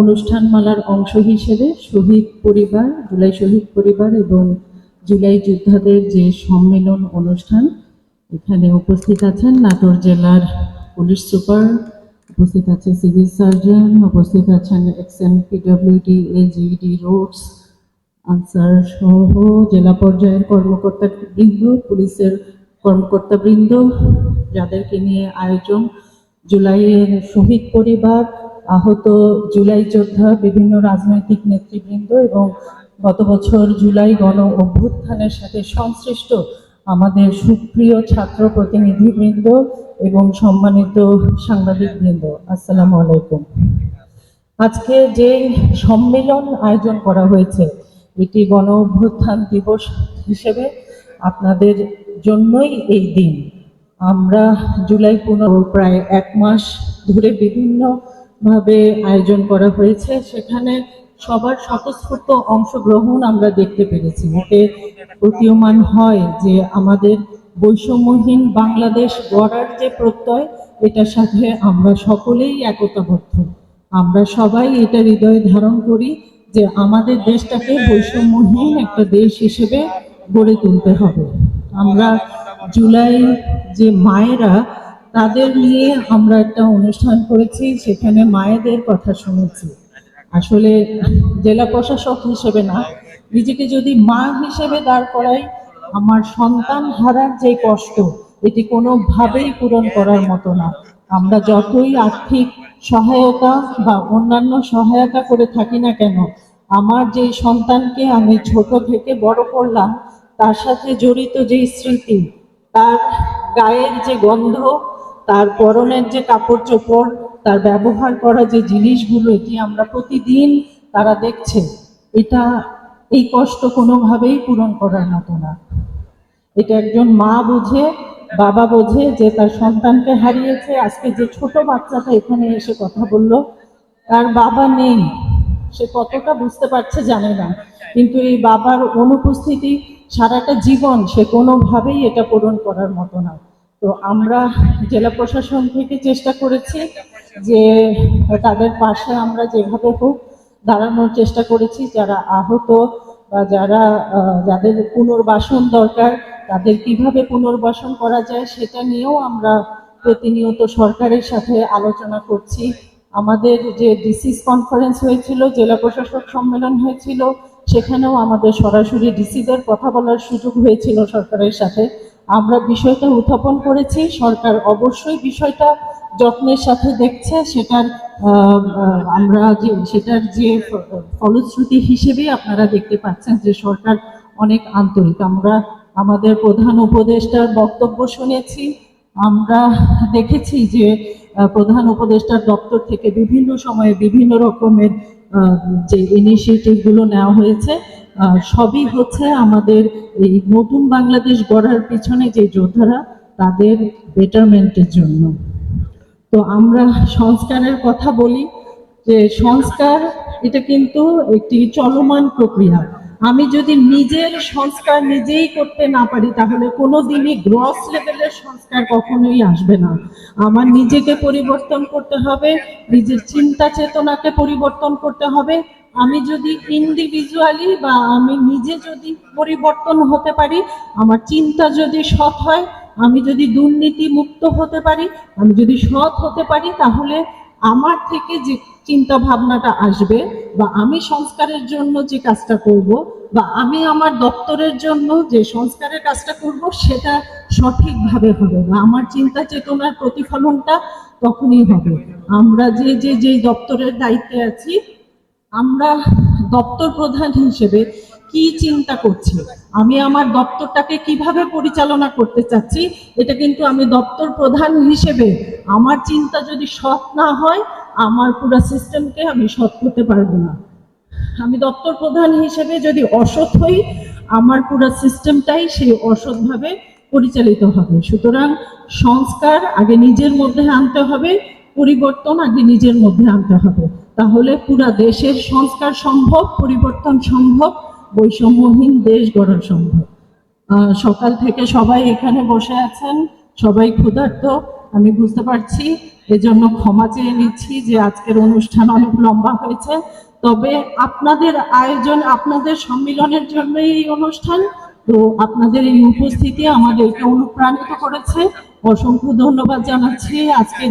অনুষ্ঠানমালার অংশ হিসেবে শহীদ পরিবার, জুলাই শহীদ পরিবার এবং জুলাই যোদ্ধাদের যে সম্মেলন অনুষ্ঠান, এখানে উপস্থিত আছেন নাটোর জেলার পুলিশ সুপার, উপস্থিত আছে সিভিল সার্জন, উপস্থিত আছেন এক্সএম পিডব্লিউডি এজিডি রোডস, আনসার সহ জেলা পর্যায়ের কর্মকর্তা বৃন্দ পুলিশের কর্মকর্তা বৃন্দ যাদেরকে নিয়ে আয়োজন জুলাইয়ের শহীদ পরিবার আহত জুলাই যোদ্ধা বিভিন্ন রাজনৈতিক নেতৃবৃন্দ এবং গত বছর জুলাই গণ অভ্যুত্থানের সাথে সংশ্লিষ্ট আমাদের সুপ্রিয় ছাত্র প্রতিনিধিবৃন্দ এবং সম্মানিত সাংবাদিকবৃন্দ, আসসালামু আলাইকুম। আজকে যে সম্মেলন আয়োজন করা হয়েছে, এটি গণ অভ্যুত্থান দিবস হিসেবে আপনাদের জন্যই এই দিন। আমরা জুলাই পনেরো, প্রায় এক মাস ধরে বিভিন্নভাবে আয়োজন করা হয়েছে, সেখানে সবার স্বতঃস্ফূর্ত অংশগ্রহণ আমরা দেখতে পেরেছি। এতে প্রতীয়মান হয় যে আমাদের বৈষম্যহীন বাংলাদেশ গড়ার যে প্রত্যয়, এটার সাথে আমরা সকলেই একতাবদ্ধ। আমরা সবাই এটা হৃদয়ে ধারণ করি যে আমাদের দেশটাকে বৈষম্যহীন একটা দেশ হিসেবে গড়ে তুলতে হবে। আমরা জুলাই যে মায়েরা তাদের নিয়ে আমরা একটা অনুষ্ঠান করেছি, সেখানে মায়েদের কথা শুনেছি। আসলে জেলা প্রশাসক হিসেবে না, নিজেকে যদি মা হিসেবে দাঁড় করাই, আমার সন্তান হারার যে কষ্ট, এটি কোনোভাবেই পূরণ করার মতো না। আমরা যতই আর্থিক সহায়তা বা অন্যান্য সহায়তা করে থাকি না কেন, আমার যে সন্তানকে আমি ছোট থেকে বড় করলাম, তার সাথে জড়িত যে স্মৃতি, তার গায়ের যে গন্ধ তার পরনের যে কাপড় চোপড়, তার ব্যবহার করা যে জিনিসগুলো এটি আমরা প্রতিদিন তারা দেখছে, এটা এই কষ্ট কোনোভাবেই পূরণ করার মতো না। এটা একজন মা বোঝে, বাবা বোঝে যে তার সন্তানকে হারিয়েছে, আজকে যে ছোট বাচ্চাটা এখানে এসে কথা বলল, তার বাবা নেই। সে কতটা বুঝতে পারছে জানে না। কিন্তু এই বাবার অনুপস্থিতি সারাটা জীবন সে কোনোভাবেই এটা পূরণ করার মতো না। তো আমরা জেলা প্রশাসন থেকে চেষ্টা করেছি যে তাদের পাশে আমরা যেভাবে হোক দাঁড়ানোর চেষ্টা করেছি, যারা আহত বা যারা যাদের পুনর্বাসন দরকার, তাদের কীভাবে পুনর্বাসন করা যায় সেটা নিয়েও আমরা প্রতিনিয়ত সরকারের সাথে আলোচনা করছি। আমাদের যে ডিসিস কনফারেন্স হয়েছিল, জেলা প্রশাসক সম্মেলন হয়েছিল, সেখানেও আমাদের সরাসরি ডিসিদের কথা বলার সুযোগ হয়েছিল সরকারের সাথে। আমরা বিষয়টা উত্থাপন করেছি, সরকার অবশ্যই বিষয়টা যত্নের সাথে দেখছে, সেটার আমরা যে, সেটার যে ফলশ্রুতি হিসেবে আপনারা দেখতে পাচ্ছেন যে সরকার অনেক আন্তরিক। আমরা, আমাদের প্রধান উপদেষ্টার বক্তব্য শুনেছি, আমরা দেখেছি যে প্রধান উপদেষ্টার দপ্তর থেকে বিভিন্ন সময়ে বিভিন্ন রকমের যে ইনিশিয়েটিভগুলো নেওয়া হয়েছে সবই হচ্ছে আমাদের এই নতুন বাংলাদেশ গড়ার পিছনে যে যোদ্ধারা, তাদের বেটারমেন্টের জন্য। তো আমরা সংস্কারের কথা বলি, যে সংস্কার, এটা কিন্তু একটি চলমান প্রক্রিয়া। আমি যদি নিজের সংস্কার নিজেই করতে না পারি, তাহলে কোনোদিনই গ্রস লেভেলের সংস্কার কখনোই আসবে না। আমার নিজেকে পরিবর্তন করতে হবে, নিজের চিন্তা চেতনাকে পরিবর্তন করতে হবে আমি যদি ইন্ডিভিজুয়ালি বা আমি নিজে যদি পরিবর্তন হতে পারি, আমার চিন্তা যদি সৎ হয়, আমি যদি দুর্নীতি মুক্ত হতে পারি, আমি যদি সৎ হতে পারি, তাহলে আমার থেকে যে চিন্তা ভাবনাটা আসবে বা আমি সংস্কারের জন্য যে কাজটা করব বা আমি আমার দপ্তরের জন্য যে সংস্কারের কাজটা করব, সেটা সঠিকভাবে হবে বা আমার চিন্তা চেতনার প্রতিফলনটা তখনই হবে। আমরা যে যে যে দপ্তরের দায়িত্বে আছি আমরা দপ্তর প্রধান হিসেবে কি চিন্তা করছি? আমি আমার দপ্তরটাকে কীভাবে পরিচালনা করতে চাচ্ছি? এটা কিন্তু আমি দপ্তর প্রধান হিসেবে আমার চিন্তা যদি সৎ না হয়, আমার পুরো সিস্টেমকে আমি সৎ করতে পারব না। আমি দপ্তর প্রধান হিসেবে যদি অসৎ হই, আমার পুরো সিস্টেমটাই সেই অসৎভাবে পরিচালিত হবে। সুতরাং সংস্কার আগে নিজের মধ্যে আনতে হবে, পরিবর্তন আগে নিজের মধ্যে আনতে হবে। তাহলে পুরা দেশের সংস্কার সম্ভব, পরিবর্তন সম্ভব, বৈষম্যহীন দেশ গড়া সম্ভব। সকাল থেকে সবাই এখানে বসে আছেন, সবাই ক্ষুধার্ত। আমি বুঝতে পারছি, এজন্য ক্ষমা চেয়ে নিচ্ছি যে আজকের অনুষ্ঠান অনেক লম্বা হয়েছে। তবে আপনাদের আয়োজন, আপনাদের সম্মিলনের জন্য এই অনুষ্ঠান। তো আপনাদের এই উপস্থিতি আমাদেরকে অনুপ্রাণিত করেছে। অসংখ্য ধন্যবাদ জানাচ্ছি আজকের